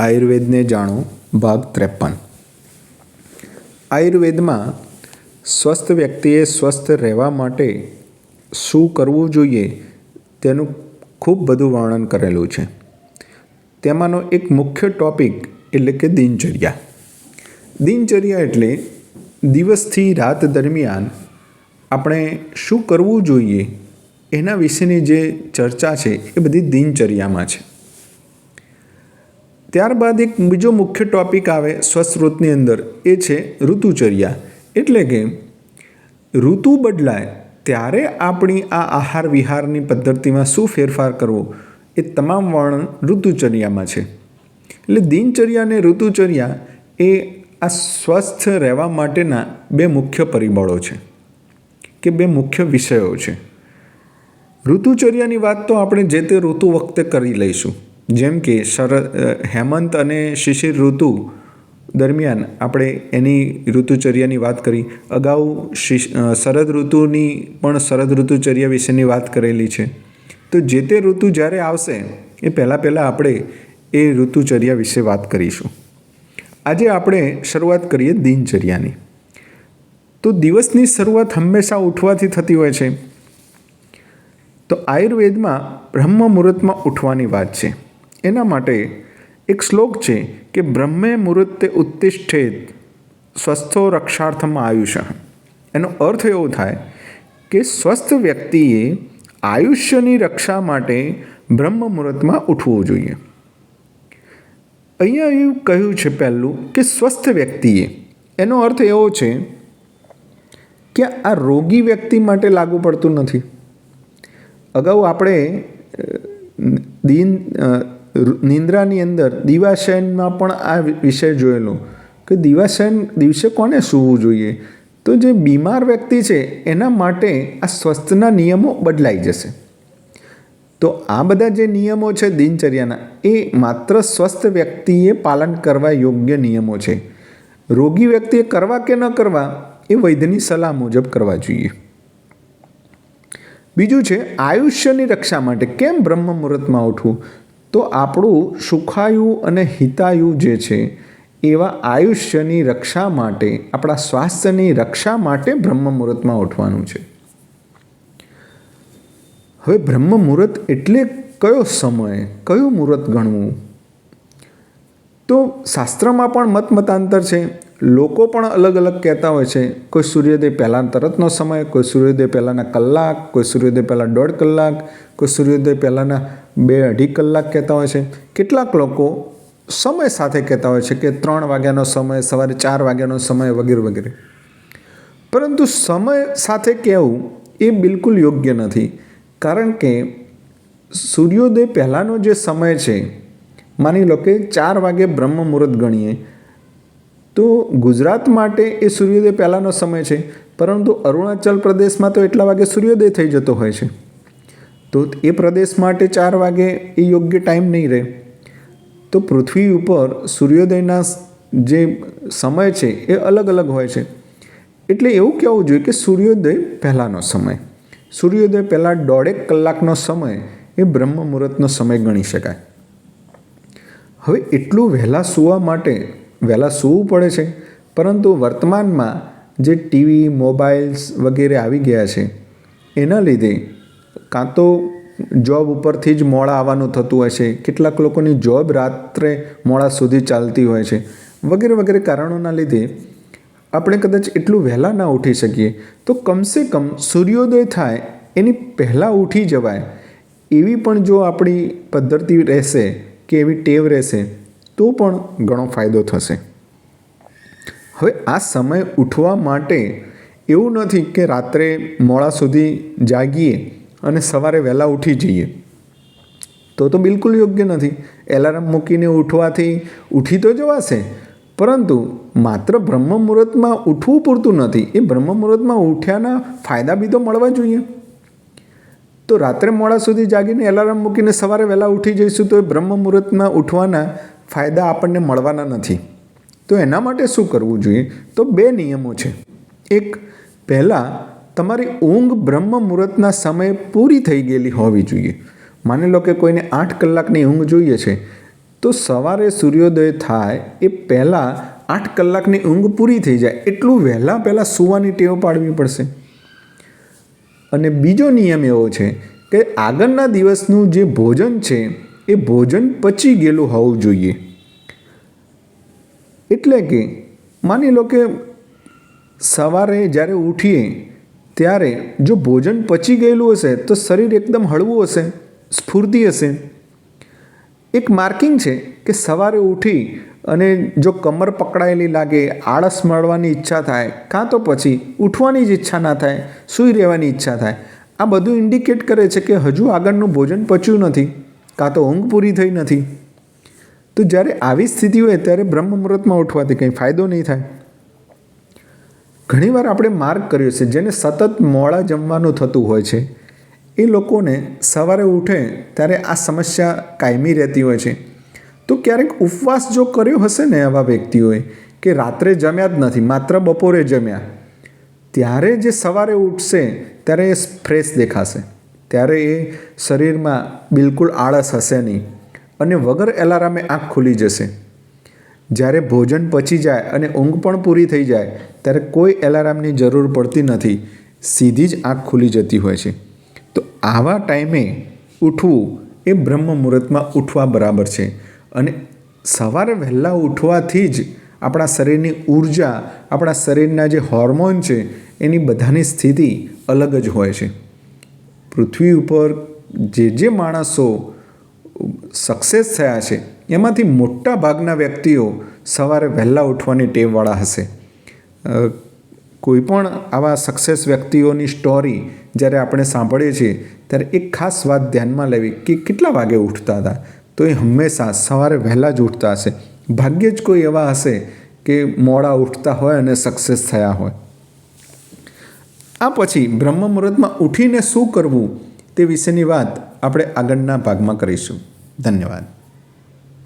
આયુર્વેદને જાણો, ભાગ ત્રેપન. આયુર્વેદમાં સ્વસ્થ વ્યક્તિએ સ્વસ્થ રહેવા માટે શું કરવું જોઈએ તેનું ખૂબ બધું વર્ણન કરેલું છે. તેમાંનો એક મુખ્ય ટોપિક એટલે કે દિનચર્યા. દિનચર્યા એટલે દિવસથી રાત દરમિયાન આપણે શું કરવું જોઈએ એના વિશેની જે ચર્ચા છે એ બધી દિનચર્યામાં છે. ત્યારબાદ એક બીજો મુખ્ય ટોપિક આવે સ્વસ્થ અંદર, એ છે ઋતુચર્યા. એટલે કે, ઋતુ બદલાય ત્યારે આપણી આ આહાર વિહારની પદ્ધતિમાં શું ફેરફાર કરવો, એ તમામ વર્ણન ઋતુચર્યામાં છે. એટલે દિનચર્યા અને ઋતુચર્યા એ આ સ્વસ્થ રહેવા માટેના બે મુખ્ય પરિબળો છે કે બે મુખ્ય વિષયો છે. ઋતુચર્યાની વાત તો આપણે જે તે ઋતુ વખતે કરી લઈશું. જેમ કે શરદ હેમંત અને શિશિર ઋતુ દરમિયાન આપણે એની ઋતુચર્યાની વાત કરી. અગાઉ શરદ ઋતુની પણ શરદ ઋતુચર્યા વિશેની વાત કરેલી છે. તો જે તે ઋતુ જ્યારે આવશે, એ પહેલાં પહેલાં આપણે એ ઋતુચર્યા વિશે વાત કરીશું. આજે આપણે શરૂઆત કરીએ દિનચર્યાની. તો દિવસની શરૂઆત હંમેશા ઉઠવાથી થતી હોય છે. તો આયુર્વેદમાં બ્રહ્મ મુહૂર્તમાં ઉઠવાની વાત છે. એના માટે એક શ્લોક છે કે બ્રહ્મે મુહૂર્તે ઉત્તિષ્ઠેત સ્વસ્થો રક્ષાર્થમાં આયુષ્ય. એનો અર્થ એવો થાય કે સ્વસ્થ વ્યક્તિએ આયુષ્યની રક્ષા માટે બ્રહ્મ મુહૂર્તમાં ઉઠવું જોઈએ. અહીંયા એવું કહ્યું છે પહેલું કે સ્વસ્થ વ્યક્તિએ, એનો અર્થ એવો છે કે આ રોગી વ્યક્તિ માટે લાગુ પડતું નથી. અગાઉ આપણે દિન નિંદ્રાની અંદર દિવાશયનમાં પણ આ વિષય જોયેલો કે દિવાશયન દિવસે કોને સૂવું જોઈએ? તો જે બીમાર વ્યક્તિ છે, એના માટે આ સ્વસ્થના નિયમો બદલાઈ જશે. તો આ બધા જે નિયમો છે દિનચર્યાના, એ માત્ર સ્વસ્થ વ્યક્તિએ પાલન કરવા યોગ્ય નિયમો છે. રોગી વ્યક્તિએ કરવા કે ન કરવા, એ વૈદ્યની સલાહ મુજબ કરવા જોઈએ. બીજું છે, આયુષ્યની રક્ષા માટે કેમ બ્રહ્મ મુહૂર્તમાં ઉઠવું? તો આપણું સુખાયુ અને હિતાયુ જે છે, એવા આયુષ્યની રક્ષા માટે, આપણા સ્વાસ્થ્યની રક્ષા માટે બ્રહ્મ મુહૂર્તમાં ઉઠવાનું છે. હવે બ્રહ્મ મુહૂર્ત એટલે કયો સમય, કયું મુહૂર્ત ગણવું? તો શાસ્ત્રમાં પણ મત મતાંતર છે. લોકો પણ અલગ અલગ કહેતા હોય છે, કોઈ સૂર્યોદય પહેલાં તરતનો સમય, કોઈ સૂર્યોદય પહેલાંના કલાક, કોઈ સૂર્યોદય પહેલાં દોઢ કલાક, કોઈ સૂર્યોદય પહેલાંના બે અઢી કલાક કહેતા હોય છે. કેટલાક લોકો સમય સાથે કહેતા હોય છે કે ત્રણ વાગ્યાનો સમય, સવારે ચાર વાગ્યાનો સમય વગેરે વગેરે. પરંતુ સમય સાથે કહેવું એ બિલકુલ યોગ્ય નથી, કારણ કે સૂર્યોદય પહેલાંનો જે સમય છે, માની લો કે ચાર વાગે બ્રહ્મ મુહૂર્ત ગણીએ તો ગુજરાત માટે એ સૂર્યોદય પહેલાંનો સમય છે, પરંતુ અરુણાચલ પ્રદેશમાં તો એટલા વાગે સૂર્યોદય થઈ જતો હોય છે. તો એ પ્રદેશ માટે ચાર વાગે એ યોગ્ય ટાઈમ નહીં રહે. તો પૃથ્વી ઉપર સૂર્યોદયના જે સમય છે એ અલગ અલગ હોય છે. એટલે એવું કહેવું જોઈએ કે સૂર્યોદય પહેલાંનો સમય. સૂર્યોદય પહેલાં દોઢેક કલાકનો સમય એ બ્રહ્મ મુહૂર્તનો સમય ગણી શકાય. હવે એટલું વહેલા સૂવા માટે વહેલા સૂવું પડે છે, પરંતુ વર્તમાનમાં જે ટીવી, મોબાઈલ્સ વગેરે આવી ગયા છે, એના લીધે કાં તો જોબ ઉપરથી જ મોડા આવવાનું થતું હોય છે, કેટલાક લોકોની જોબ રાત્રે મોડા સુધી ચાલતી હોય છે, વગેરે વગેરે કારણોના લીધે આપણે કદાચ એટલું વહેલા ના ઉઠી શકીએ, તો કમસે કમ સૂર્યોદય થાય એની પહેલાં ઉઠી જવાય, એવી પણ જો આપણી પદ્ધતિ રહેશે કે એવી ટેવ રહેશે તો પણ ઘણો ફાયદો થશે. હવે આ સમય ઉઠવા માટે એવું નથી કે રાત્રે મોડા સુધી જાગીએ અને સવારે વહેલા ઉઠી જઈએ. તો તો બિલકુલ યોગ્ય નથી. એલાર્મ મૂકીને ઉઠવાથી ઉઠી તો જવાશે, પરંતુ માત્ર બ્રહ્મ મુહૂર્તમાં ઉઠવું પૂરતું નથી. એ બ્રહ્મ મુહૂર્તમાં ઉઠ્યાના ફાયદા બી તો મળવા જોઈએ. તો રાત્રે મોડા સુધી જાગીને એલાર્મ મૂકીને સવારે વહેલા ઉઠી જઈશું તો એ બ્રહ્મ મુહૂર્તમાં ઉઠવાના ફાયદા આપણને મળવાના નથી. તો એના માટે શું કરવું જોઈએ? તો બે નિયમો છે. એક, પહેલાં તમારી ઊંઘ બ્રહ્મ મુહૂર્તના સમયે પૂરી થઈ ગયેલી હોવી જોઈએ. માની લો કે કોઈને આઠ કલાકની ઊંઘ જોઈએ છે, તો સવારે સૂર્યોદય થાય એ પહેલાં આઠ કલાકની ઊંઘ પૂરી થઈ જાય. એટલું વહેલાં પહેલાં સૂવાની ટેવ પાડવી પડશે. અને બીજો નિયમ એવો છે કે આગળના દિવસનું જે ભોજન છે એ ભોજન પચી ગયેલું હોવું જોઈએ. એટલે કે માની લો કે સવારે જ્યારે ઉઠીએ, ત્યારે જો ભોજન પચી ગયેલું હશે, તો શરીર એકદમ હળવું હશે, સ્ફૂર્તિ હશે. એક માર્કિંગ છે કે સવારે ઉઠી અને જો કમર પકડાયેલી લાગે, આળસ મળવાની ઈચ્છા થાય, કાં તો પછી ઉઠવાની જ ઈચ્છા ના થાય, સૂઈ રહેવાની ઈચ્છા થાય. આ બધું ઇન્ડિકેટ કરે છે કે હજુ આગળનું ભોજન પચ્યું નથી. કાં તો ઊંઘ પૂરી થઈ નથી. તો જ્યારે આવી સ્થિતિ હોય ત્યારે બ્રહ્મ મુહૂર્તમાં ઉઠવાથી કંઈ ફાયદો નહીં થાય. ઘણીવાર આપણે માર્ગ કર્યો છે, જેને સતત મોડા જમવાનું થતું હોય છે. એ લોકોને સવારે ઉઠે ત્યારે આ સમસ્યા કાયમી રહેતી હોય છે. તો ક્યારેક ઉપવાસ જો કર્યો હશે ને આવા વ્યક્તિઓએ, કે રાત્રે જમ્યા જ નથી, માત્ર બપોરે જમ્યા, ત્યારે જે સવારે ઉઠશે, ત્યારે એ ફ્રેશ દેખાશે. ત્યારે એ શરીરમાં બિલકુલ આળસ હશે નહીં અને વગર એલારામે આંખ ખુલી જશે. જ્યારે ભોજન પચી જાય અને ઊંઘ પણ પૂરી થઈ જાય, ત્યારે કોઈ એલારામની જરૂર પડતી નથી. સીધી જ આંખ ખુલી જતી હોય છે. તો આવા ટાઈમે ઉઠવું એ બ્રહ્મ મુહૂર્તમાં ઉઠવા બરાબર છે અને સવારે વહેલા ઉઠવાથી જ આપણા શરીરની ઊર્જા, આપણા શરીરના જે હોર્મોન છે, એની બધાની સ્થિતિ અલગ જ હોય છે. પૃથ્વી ઉપર જે જે માણસો સક્સેસ થયા છે, એમાંથી મોટા ભાગના વ્યક્તિઓ સવારે વહેલા ઉઠવાની ટેવવાળા હશે. કોઈ પણ આવા સક્સેસ વ્યક્તિઓની સ્ટોરી જ્યારે આપણે સાંભળીએ છીએ, ત્યારે એક ખાસ વાત ધ્યાનમાં લેવી કે કેટલા વાગે ઉઠતા હતા? તો એ હંમેશા સવારે વહેલા જ ઉઠતા હશે. ભાગ્યે જ કોઈ એવા હશે કે મોડા ઉઠતા હોય અને સક્સેસ થયા હોય. આ પછી બ્રહ્મ મુહૂર્તમાં ઉઠીને શું કરવું તે વિશેની વાત આપણે આગળના ભાગમાં કરીશું. ધન્યવાદ.